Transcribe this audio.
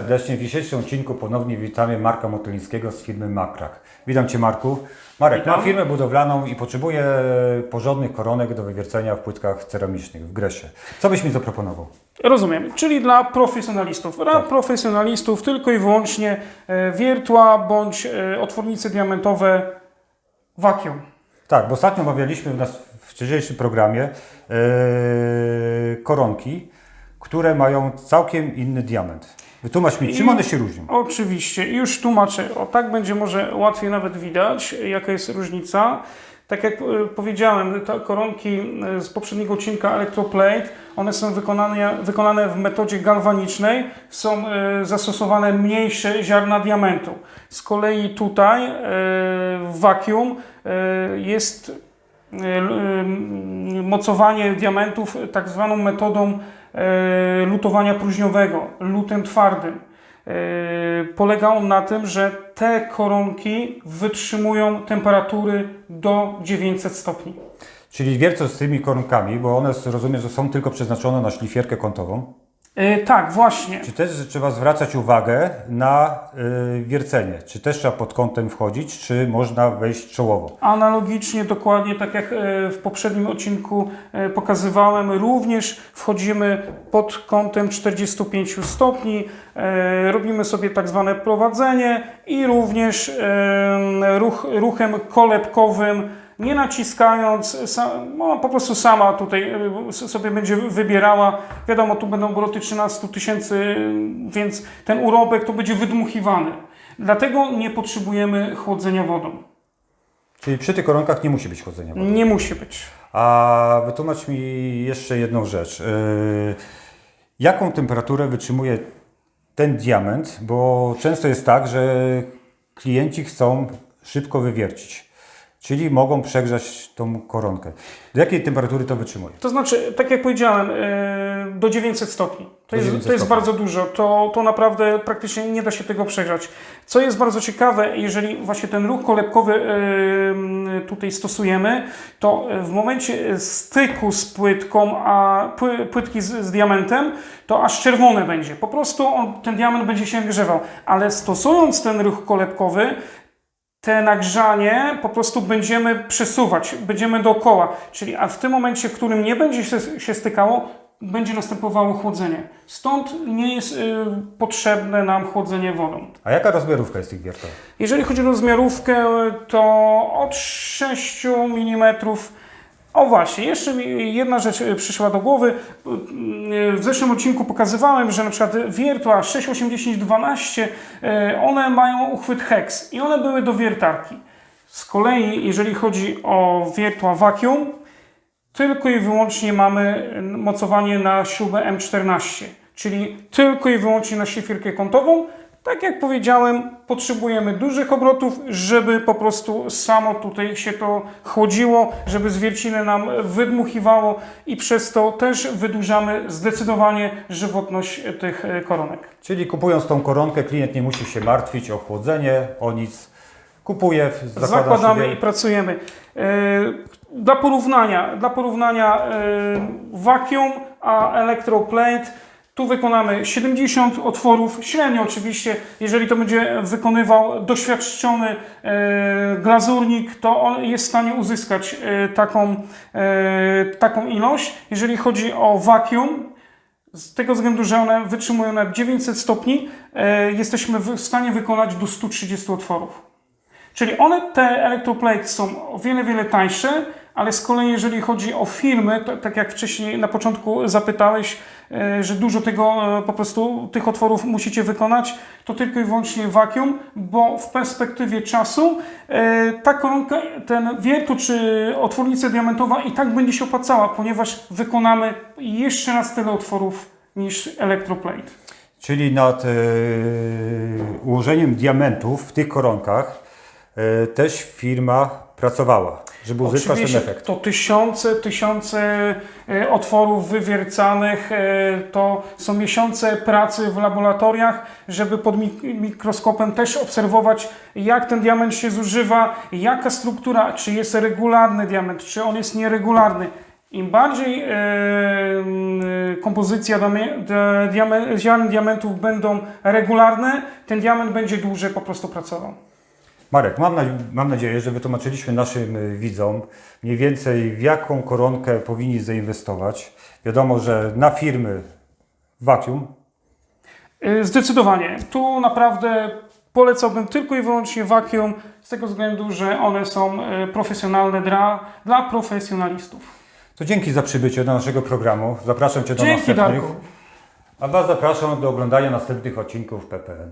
Serdecznie w dzisiejszym odcinku ponownie witamy Marka Motylińskiego z firmy Makrak. Witam Cię Marku. Marek, Witam. mam firmę budowlaną i potrzebuję porządnych koronek do wywiercenia w płytkach ceramicznych w Gresie. Co byś mi zaproponował? Rozumiem, czyli dla profesjonalistów. Dla Tak. profesjonalistów tylko i wyłącznie e, wiertła bądź e, otwornice diamentowe vacuum. Tak, bo ostatnio omawialiśmy w, nas, w wcześniejszym programie e, koronki, które mają całkiem inny diament. Wytłumacz mi, czym one się różnią? Oczywiście, już tłumaczę. O tak będzie może łatwiej nawet widać, jaka jest różnica. Tak jak e, powiedziałem, te koronki e, z poprzedniego odcinka Electroplate, one są wykonane, wykonane w metodzie galwanicznej, są e, zastosowane mniejsze ziarna diamentu. Z kolei tutaj w e, jest mocowanie diamentów tak zwaną metodą lutowania próżniowego, lutem twardym. E, Polega on na tym, że te koronki wytrzymują temperatury do 900 stopni. Czyli wiercę z tymi koronkami, bo one rozumiem, że są tylko przeznaczone na szlifierkę kątową. E, Tak, właśnie. Czy też trzeba zwracać uwagę na y, wiercenie? Czy też trzeba pod kątem wchodzić, czy można wejść czołowo? Analogicznie, dokładnie tak jak e, w poprzednim odcinku pokazywałem, również wchodzimy pod kątem 45 stopni, robimy sobie tak zwane prowadzenie i również ruch, ruchem kolebkowym, nie naciskając, no, po prostu sama tutaj s- sobie będzie wybierała. Wiadomo, tu będą obroty 13 tysięcy, więc ten urobek to będzie wydmuchiwany. Dlatego nie potrzebujemy chłodzenia wodą. Czyli przy tych koronkach nie musi być chłodzenia wody. Nie musi być. A wytłumacz mi jeszcze jedną rzecz. Y, jaką temperaturę wytrzymuje ten diament? Bo często jest tak, że klienci chcą szybko wywiercić. Czyli mogą przegrzać tą koronkę. Do jakiej temperatury to wytrzymuje? To znaczy, tak jak powiedziałem, e, do 900 stopni. To jest, 900 to jest stopni. bardzo dużo. To, to naprawdę praktycznie nie da się tego przegrzać. Co jest bardzo ciekawe, jeżeli właśnie ten ruch kolebkowy e, tutaj stosujemy, to w momencie styku z płytką, a pły- płytki z, z diamentem, to aż czerwone będzie. Po prostu on, ten diament będzie się grzewał. Ale stosując ten ruch kolebkowy, te nagrzanie po prostu będziemy przesuwać, będziemy dookoła. Czyli a w tym momencie, w którym nie będzie się, się stykało, będzie następowało chłodzenie. Stąd nie jest y, potrzebne nam chłodzenie wodą. A jaka rozmiarówka jest tych wierteł? Jeżeli chodzi o rozmiarówkę, to od 6 mm. O właśnie, jeszcze mi jedna rzecz y, przyszła do głowy. Y, W zeszłym odcinku pokazywałem, że na przykład wiertła 68012, y, one mają uchwyt hex i one były do wiertarki. Z kolei, jeżeli chodzi o wiertła vacuum, tylko i wyłącznie mamy mocowanie na śrubę M14, czyli tylko i wyłącznie na szlifierkę kątową. Tak jak powiedziałem, potrzebujemy dużych obrotów, żeby po prostu samo tutaj się to chłodziło, żeby zwierciny nam wydmuchiwało i przez to też wydłużamy zdecydowanie żywotność tych e, koronek. Czyli kupując tą koronkę, klient nie musi się martwić o chłodzenie, o nic. Kupuje, zakłada Zakładamy sobie... i pracujemy. E, Dla porównania, dla porównania e, vacuum a electroplate, tu wykonamy 70 otworów, średnio oczywiście, jeżeli to będzie wykonywał doświadczony e, glazurnik, to on jest w stanie uzyskać e, taką, e, taką ilość. Jeżeli chodzi o vacuum, z tego względu, że one wytrzymują na 900 stopni, jesteśmy w stanie wykonać do 130 otworów. Czyli one, te elektroplate są o wiele, wiele tańsze, ale z kolei jeżeli chodzi o firmy, to, tak jak wcześniej na początku zapytałeś, e, że dużo tego e, po prostu tych otworów musicie wykonać, to tylko i wyłącznie vacuum, bo w perspektywie czasu e, ta koronka, ten wiertu czy otwornica diamentowa i tak będzie się opłacała, ponieważ wykonamy jeszcze raz tyle otworów niż elektroplate. Czyli nad e, ułożeniem diamentów w tych koronkach e, też firma pracowała, żeby uzyskać ten efekt. to tysiące, tysiące e, otworów wywiercanych, e, to są miesiące pracy w laboratoriach, żeby pod mik- mikroskopem też obserwować, jak ten diament się zużywa, jaka struktura, czy jest regularny diament, czy on jest nieregularny. Im bardziej e, m, kompozycja ziaren diamentów będą regularne, ten diament będzie dłużej po prostu pracował. Marek, mam, na, mam nadzieję, że wytłumaczyliśmy naszym y, widzom mniej więcej w jaką koronkę powinni zainwestować. Wiadomo, że na firmy vacuum Y, Zdecydowanie. Tu naprawdę polecałbym tylko i wyłącznie Vacuum z tego względu, że one są y, profesjonalne dla, dla profesjonalistów. To dzięki za przybycie do naszego programu. Zapraszam Cię do Dzięki następnych. Darku. A Was zapraszam do oglądania następnych odcinków PPN.